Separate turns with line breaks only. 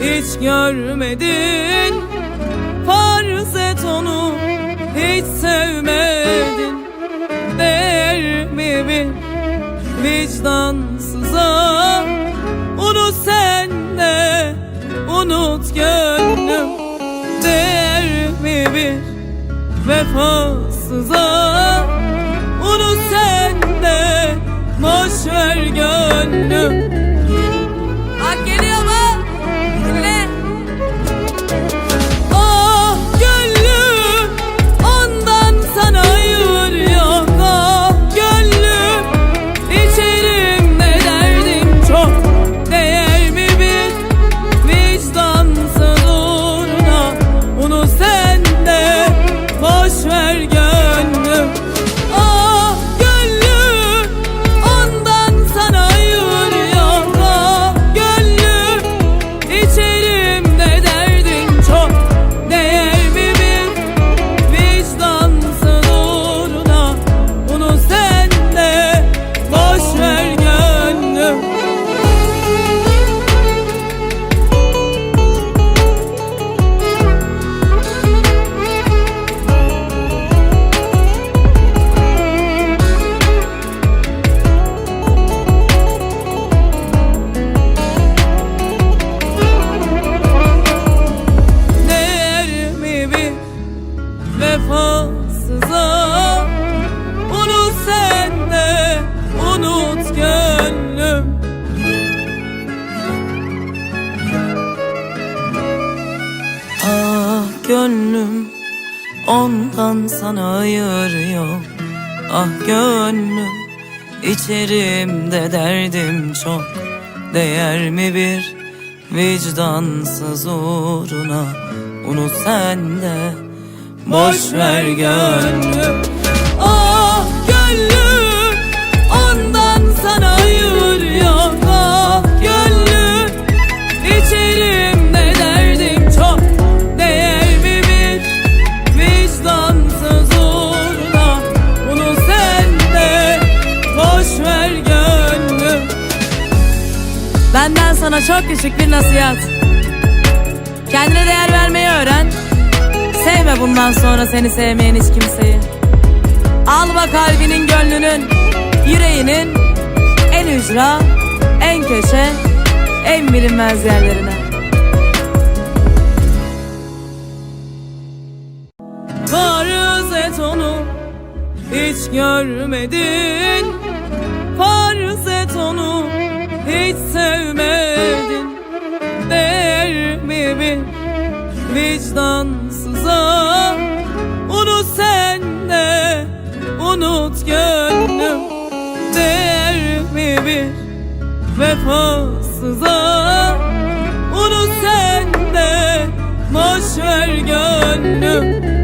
hiç görmedin. Farz et onu hiç sevmedin. Değer mi bir vicdansıza? Unut sen de unut gönlüm. Değer mi bir vefasıza? Unut sen de boş gönlüm gönlüm ondan sana hayır yok Ah gönlüm içerimde derdim çok. Değer mi bir vicdansız uğruna? Unut sen de boş ver gönlüm sana çok küçük bir nasihat. Kendine değer vermeyi öğren. Sevme bundan sonra seni sevmeyen hiç kimseyi. Alma kalbinin gönlünün Yüreğinin En ücra En köşe En bilinmez yerlerine. Farz et onu hiç görmedin vicdansıza. Unut sen de unut gönlüm. Değer mi bir vefasıza? Unut sen de boş ver gönlüm